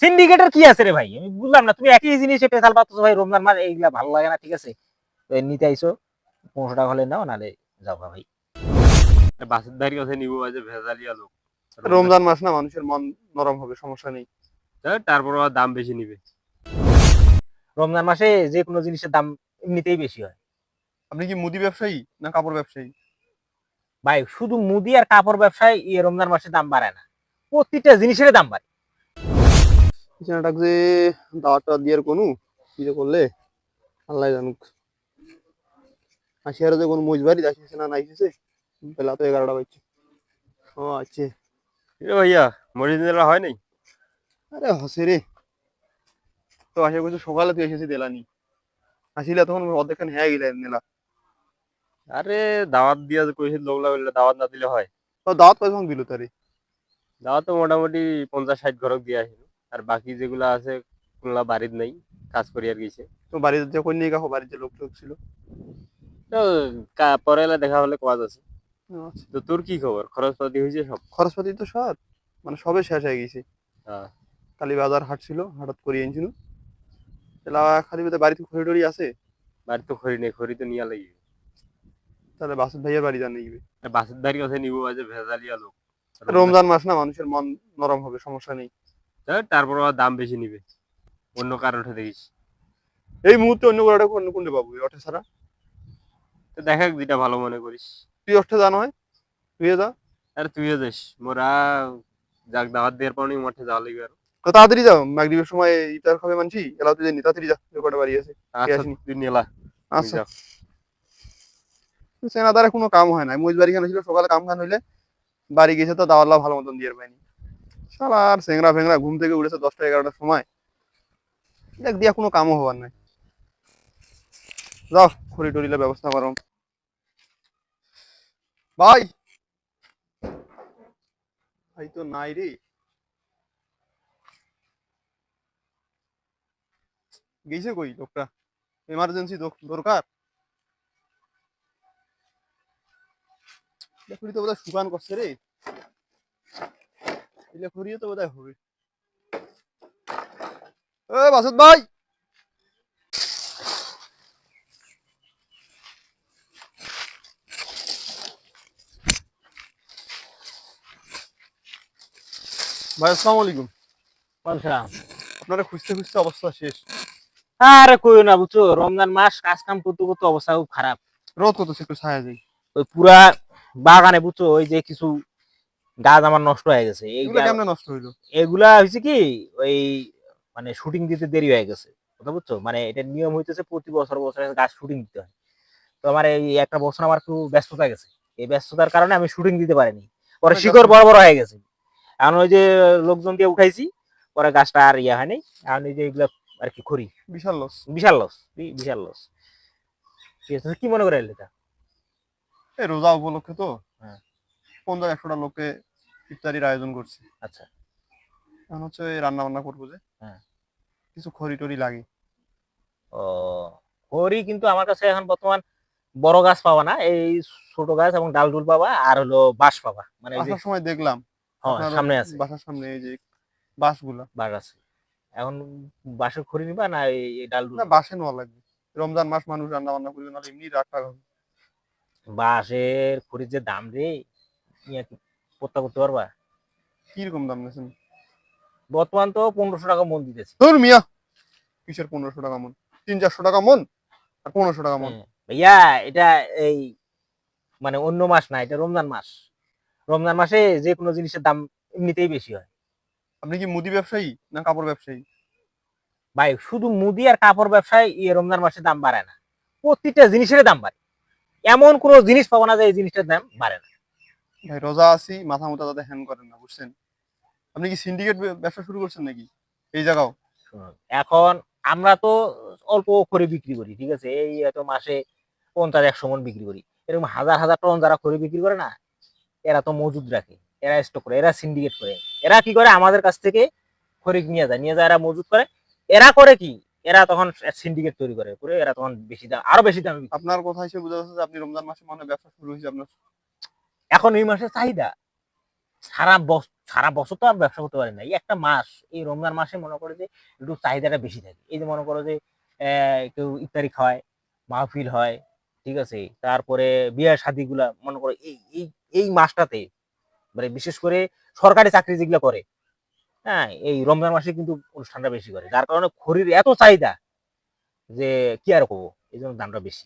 সিন্ডিকেটের কি আছে রে ভাই? আমি বুঝলাম না তুমি একই জিনিসে পেশাল পাচ্ছ ভাই রমজান মাস এইগুলা ভালো লাগে না ঠিক আছে? তো নিতে আইসো পনেরো টাকা হলে নাও নাহলে যাও ভাই। বাসের ধারি নিবো আজ ভেজালিয়া লোক রমজান মাস না মানুষের মন নরম হবে সমস্যা নেই। তারপর দাম বেশি নিবে। রমজান মাসে যে কোনো জিনিসের দাম এমনিতেই বেশি হয়। আপনি কি মুদি ব্যবসায়ী না কাপড় ব্যবসায়ী? ভাই শুধু মুদি আর কাপড় ব্যবসায় এই রমজান মাসে দাম বাড়ায় না। প্রতিটা জিনিসের দাম বাড়ে। বিছানাটাক যে দাওয়াটা দিয়ে কোনো কি যে করলে আল্লাহ জানুক। আসি আর যে কোনো মজবারি আসিছে না নাইছে বেলা তো এগারোটা বাজছে। ও আছে এ ভাইয়া মরিচ নেলা হয় নাই আরে হসে রে। তো আসে করছে সকালে তুই এসেছি দেলানি আসিলে তখন অর্ধেকখান হ্যাঁ গেলে নেলা। আরে দাওয়াত দিয়া কইছিল লোকলা বললে দাওয়াত না দিলে হয়। তো দাওয়াত কয়জন দিল তারে? দাওয়াত তো মোটামুটি পঞ্চাশ ষাট ঘরক দিয়া আসিল। আর বাকি যেগুলো আছে কোনলা বাড়িত নাই কাজ করি আর গেছে। তো বাড়িতে যে কই নিয়ে গাও বাড়িতে লোক লোক ছিল? তো পরে এলা দেখা হলে কাজ আছে আচ্ছা। তো তোর কি খবর? খরচপাতি হয়েছে সব? খরচপাতি তো সব। মানে সবে শেষ হয়ে গেছে। হ্যাঁ। কালী বাজার হাট ছিল হঠাৎ করে এনেছিল এলা খালি বোধহয় বাড়িতে খড়ি টড়ি আছে? বাড়ি তো খড়ি নেই খড়ি তো নিয়ে লাগবে। তাহলে বাসুদ ভাইয়ের বাড়ি জানিয়ে দিবে বাসের ধারি আছে নিবো আজ ভেজালিয়া লোক। রমজান মাস না মানুষের মন নরম হবে সমস্যা নেই। তারপর আবার দাম বেশি নিবে। অন্য কারও উঠে দেখিস এই মুহূর্তে অন্য কোনটা অন্য কোনটা পাবো? অটে ছাড়া? তো দেখা যেটা ভালো মনে করিস। তুই অটে জানো হয় তুই যা। আর তুইও যাস। মোরা যাক দাওয়াত দেওয়ার পর মঠে যাওয়া লাগবে আর। তো তাড়াতাড়ি যাও মাগরিবের সময় ইফতার খাবে মানছি এলাও তুই জানি তাড়াতাড়ি যা কটা বাড়ি আছে আচ্ছা। তুই নেলা আচ্ছা। যা। সেনাদারে কোনো কাম হয় না মুজ বাড়ি খান ছিল সকালে কাম খান হইলে বাড়ি গেছে তো দাওয়াল্লা ভালো মতন দিয়ে পাইনি। শালা আর সেংরা ফেংরা ঘুম থেকে উঠেছে দশটা এগারোটার সময়। দেখ দিয়া কোনো কামও হবার নাই। যাও, খড়ি টড়িলে ব্যবস্থা করো। ভাই! ভাই তো নাই রে। গেছে কই লোকটা? এমার্জেন্সি দরকার? লেখুরি তো বোধহয় শুকান করছে রে। লেখুরিও তো বোধহয় হবে। এ বাসুদ ভাই! ভাই আসসালামু আলাইকুম। আপনারা খুঁজতে খুঁজতে অবস্থা শেষ। আরে কইও না বুঝছ? রমজান মাস কাজ কাম করতে করতে অবস্থা খুব খারাপ। রোদ কত একটু ছায়া যাই ওই পুরা বাগানে বুঝছ? ওই যে কিছু গাছ আমার নষ্ট হয়ে গেছে। এগুলো এইগুলা নষ্ট হইল? এগুলা হয়েছে কি ওই মানে শুটিং দিতে দেরি হয়ে গেছে কথা বুঝছ? মানে এটা নিয়ম হইতেছে প্রতি বছর বছর গাছ শুটিং দিতে হয়। তো আমার এই একটা বছর আমার একটু ব্যস্ততা গেছে। এই ব্যস্ততার কারণে আমি শুটিং দিতে পারিনি। পরে শিকড় বড় বড় হয়ে গেছে। এখন ওই যে লোকজন দিয়ে উঠাইছি পরে গাছটা আর ইয়ে হয়নি এখন এই যে এগুলা আর কি করি। বিশাল লস বিশাল লস বিশাল লস ঠিক আছে কি মনে করে এটা এই রোজা উপলক্ষে তো হ্যাঁ। পঞ্চাশ একশোটা লোককে ইফতারির আয়োজন করছি। আচ্ছা। এখন হচ্ছে রান্না বান্না করব যে। হ্যাঁ। কিছু খড়ি টড়ি লাগে। ও হরি কিন্তু আমার কাছে এখন বর্তমান বড় গাছ পাবা না এই ছোট গাছ এবং ডাল ডুল পাবা আর হলো বাঁশ পাবা মানে আসার সময় দেখলাম। হ্যাঁ, সামনে আছে। বাসার সামনে এই যে বাঁশগুলা। বাঁশ আছে। এখন বাঁশের খড়ি নিবা না এই ডাল ডুল না বাসে নেওয়া লাগবে। রমজান মাস মানুষ রান্না বান্না করবে নাহলে এমনি টাগ হবে। বাঁশের খড়ির যে দাম রে ইয়া করতে পারবা? কীরকম দাম নিয়েছেন? বর্তমান তো পনেরোশো টাকা মন দিতেছে। ধর মিয়া কিসের পনেরোশো টাকা মন? তিন চারশো টাকা মন আর পনেরোশো টাকা মন? হ্যাঁ। ভাইয়া এটা এই মানে অন্য মাস না এটা রমজান মাস। রমজান মাসে যে কোনো জিনিসের দাম এমনিতেই বেশি হয়। আপনি কি মুদি ব্যবসায়ী না কাপড় ব্যবসায়ী? ভাই শুধু মুদি আর কাপড় ব্যবসায় এই রমজান মাসে দাম বাড়ে না। প্রতিটা জিনিসের দাম বাড়ে। এমন কোনো জিনিস পাবো না যে এই জিনিসটার দাম বাড়ে না। রোজা আছি মাথা মোটা তাদের হ্যান করেন না বুঝছেন? আপনি কি সিন্ডিকেট ব্যবসা শুরু করছেন নাকি? এই জায়গাও? এখন আমরা তো অল্প করে বিক্রি করি ঠিক আছে? এই এত মাসে পঞ্চাশ একশো মন বিক্রি করি। এরকম হাজার হাজার টন যারা করে বিক্রি করে না এরা তো মজুদ রাখে এরা স্টক করে এরা সিন্ডিকেট করে। এরা কি করে? আমাদের কাছ থেকে খরিক নিয়ে যায় নিয়ে যায় এরা মজুদ করে। এরা করে কি? এরা তখন সিন্ডিকেট তৈরি করে করে এরা তখন বেশি দাম আরও বেশি দাম আপনার কথা হিসেবে বোঝা যাচ্ছে আপনি রমজান মাসে মানে ব্যবসা শুরু হয়েছে আপনার এখন এই মাসে চাহিদা? সারা বছর সারা বছর তো আর ব্যবসা করতে পারে না। এই একটা মাস এই রমজান মাসে মনে করে যে একটু চাহিদাটা বেশি থাকে। এই যে মনে করো যে কেউ ইফতারি খাওয়ায় মাহফিল হয় ঠিক আছে? তারপরে বিয়ে শাদি গুলা মনে করো এই এই এই মাসটাতে মানে বিশেষ করে সরকারি চাকরি যেগুলো করে হ্যাঁ এই রমজান মাসে কিন্তু অনুষ্ঠানটা বেশি করে। যার কারণে খড়ির এত চাহিদা যে কি আর করব? এই জন্য দামটা বেশি।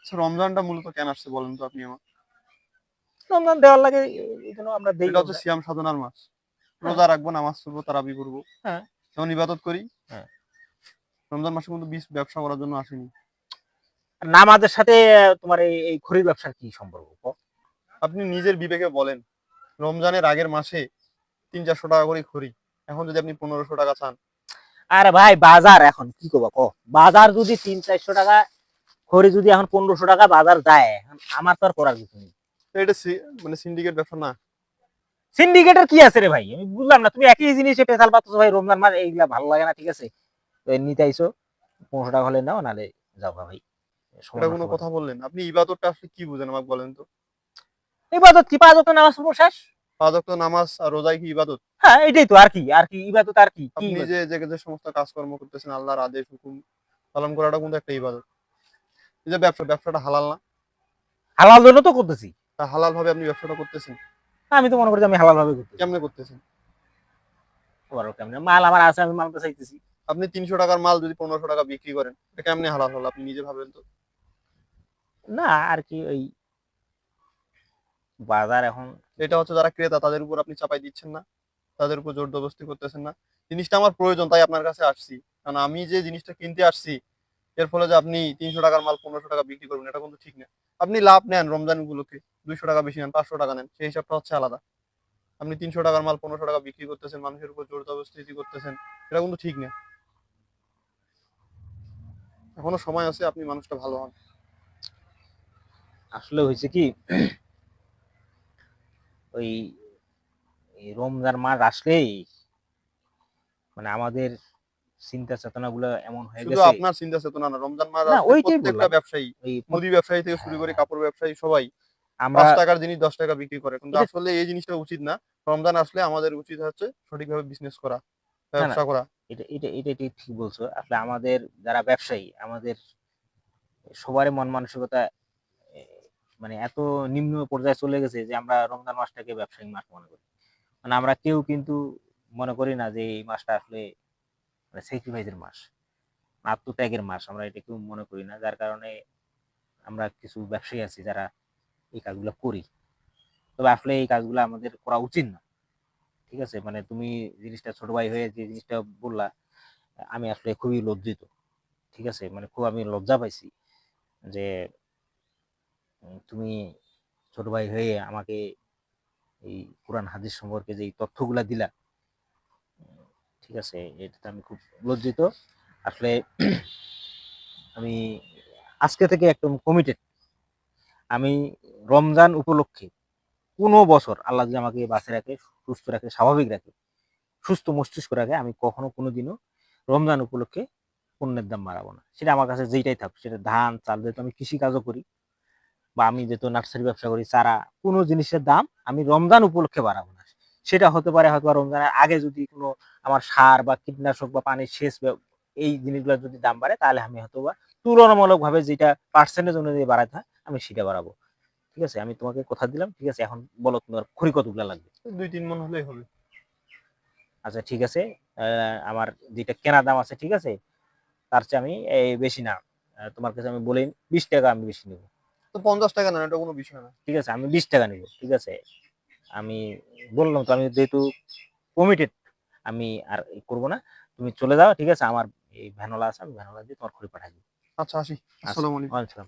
আচ্ছা, রমজানটা মূলত কেন আসছে বলেন তো আপনি আমার রমজান দেওয়ার লাগে এই- এই জন্য আমরা দেই এটা হচ্ছে সিয়াম সাধনার মাস। রোজা রাখব নামাজ পড়ব তারাবি করব হ্যাঁ। যেমন ইবাদত করি। হ্যাঁ। রমজান মাসে কিন্তু বীজ ব্যবসা করার জন্য আসেনি। নামাজের সাথে তোমার এই খড়ির ব্যবসার কি সম্পর্ক? আপনি নিজের বিবেকে বলেন রমজানের আগের মাসে তিন চারশো টাকা করে খড়ি। এখন যদি আপনি পনেরোশো টাকা চান। আরে ভাই বাজার এখন কি করব ক বাজার যদি তিন চারশো টাকা খড়ি যদি এখন পনেরোশো টাকা বাজার যায় আমার তো আর করার কিছু নেই। এটা মানে সিন্ডিকেট ব্যবসা না। সিন্ডিকেটের কি আছে রে ভাই? আমি বুঝলাম না তুমি একই জিনিসে পেশাল পাচ্ছ ভাই রমজান মাস এইগুলা ভালো লাগে না ঠিক আছে? তো নিতে আইসো পনেরোশো টাকা হলে নাও নাহলে যাও ভাই। সময় কোনো কথা বললেন? আপনি ইবাদতটা আসলে কি বুঝেন আমাকে বলেন তো। ইবাদত কি পাঁচ ওয়াক্ত নামাজ পড়ব শেষ? পাঁচ ওয়াক্ত নামাজ আর রোজাই কি ইবাদত? হ্যাঁ এটাই তো আর কি আর কি ইবাদত আর কি আপনি যে যে যে সমস্ত কাজকর্ম করতেছেন আল্লাহর আদেশ হুকুম পালন করাটা কিন্তু একটা ইবাদত। এই যে ব্যবসা ব্যবসাটা হালাল না? হালাল জন্য তো করতেছি। হালাল ভাবে আপনি ব্যবসাটা করতেছেন? আমি তো মনে করি আমি হালাল ভাবে করতেছি। কেমনে করতেছেন? বড় কেমনে? মাল আমার আছে আমি মালটা চাইতেছি। আপনি তিনশো টাকার মাল যদি পনেরোশো টাকা বিক্রি করেন এটা কেমনে হালাল হলো? আপনি নিজে ভাবেন তো। না আর কি ওই বাজার এখন এটা হচ্ছে যারা ক্রেতা তাদের উপর আপনি চাপাই দিচ্ছেন না। তাদের উপর জোর জবরদস্তি করতেছেন না। জিনিসটা আমার প্রয়োজন তাই আপনার কাছে আসছি। কারণ আমি যে জিনিসটা কিনতে আসছি এর ফলে যে আপনি তিনশো টাকার মাল পনেরোশো টাকা বিক্রি করবেন, এটা কিন্তু ঠিক না। আপনি লাভ নেন রমজান গুলোকে দুইশো টাকা বেশি নেন, পাঁচশো টাকা নেন, সেই হিসাবটা হচ্ছে আলাদা। আপনি তিনশো টাকার মাল পনেরোশো টাকা বিক্রি করতেছেন, মানুষের উপর জোর জবরদস্তি করতেছেন, এটা কিন্তু ঠিক না। এখনও সময় আছে, আপনি মানুষটা ভালো হন। আসলে হয়েছে কি, ওই রমজান মাস আসলেই মানে আমাদের চিন্তা চেতনা গুলো এমন হয়ে গেছে। আপনার চিন্তা চেতনা না রমজান মাস প্রত্যেকটা ব্যবসায়ী ওই মুদি ব্যবসায়ী থেকে শুরু করে কাপড় ব্যবসায়ী সবাই আমরা টাকার জিনিস দশ টাকা বিক্রি করে। কিন্তু আসলে এই জিনিসটা উচিত না। রমজান আসলে আমাদের উচিত হচ্ছে সঠিকভাবে বিজনেস করা ব্যবসা করা। এটা এটা এটা ঠিক ঠিক বলছো। আসলে আমাদের যারা ব্যবসায়ী আমাদের সবারই মন মানসিকতা মানে এত নিম্ন পর্যায়ে চলে গেছে যে আমরা রমজান মাসটাকে ব্যবসায়িক মাস মনে করি। মানে আমরা কেউ কিন্তু মনে করি না যে এই মাসটা আসলে মানে স্যাক্রিফাইসের মাস আত্মত্যাগের মাস, আমরা এটা কেউ মনে করি না, যার কারণে আমরা কিছু ব্যবসায়ী আছি যারা এই কাজগুলো করি। তবে আসলে এই কাজগুলো আমাদের করা উচিত না। ঠিক আছে? মানে তুমি জিনিসটা ছোট ভাই হয়ে যে জিনিসটা বললা, আমি আসলে খুবই লজ্জিত। ঠিক আছে? মানে খুব আমি লজ্জা পাইছি যে তুমি ছোট ভাই হয়ে আমাকে এই কোরআন, হাদিস সম্পর্কে যে তথ্যগুলা দিলা ঠিক আছে, এটাতে আমি খুব লজ্জিত। আসলে আমি আজকে থেকে একদম কমিটেড আমি রমজান উপলক্ষে কোনো বছর আল্লাহ যদি আমাকে বাঁচে রাখে, সুস্থ রাখে, স্বাভাবিক রাখে, সুস্থ মস্তিষ্ক রাখে, আমি কখনো কোনোদিনও রমজান উপলক্ষে পণ্যের দাম বাড়াবো না। সেটা আমার কাছে যেইটাই থাকুক সেটা ধান, চাল, যেহেতু আমি কৃষি কাজও করি বা আমি যেহেতু নার্সারি ব্যবসা করি, চারা, কোনো জিনিসের দাম আমি রমজান উপলক্ষে বাড়াবো না। সেটা হতে পারে হয়তো রমজানের আগে যদি কোনো আমার সার বা কীটনাশক বা পানির সেচ এই জিনিসগুলো যদি দাম বাড়ে তাহলে আমি হয়তো বা তুলনামূলক ভাবে যেটা পার্সেন্টেজ অনুযায়ী বাড়াতে হয় আমি সেটা বাড়াবো। ঠিক আছে? আমি তোমাকে কথা দিলাম ঠিক আছে? এখন বলো তোমার খড়ি কতগুলো লাগবে। দুই তিন মন হলেই হবে। আচ্ছা ঠিক আছে। আমার যেটা কেনা দাম আছে ঠিক আছে? তার চেয়ে আমি এই বেশি না। তোমার কাছে আমি বলি বিশ টাকা আমি বেশি নেব। তো পঞ্চাশ টাকা নেন এটা কোনো বিষয় না। ঠিক আছে? আমি বিশ টাকা নেব ঠিক আছে? আমি বললাম তো আমি যেহেতু কমিটেড আমি আর করব না। তুমি চলে যাও ঠিক আছে? আমার এই ভ্যানোলা আছে আমি ভ্যানোলা দিয়ে তোমার খড়ি পাঠাই দিই আচ্ছা আসি। আসসালামু আলাইকুম।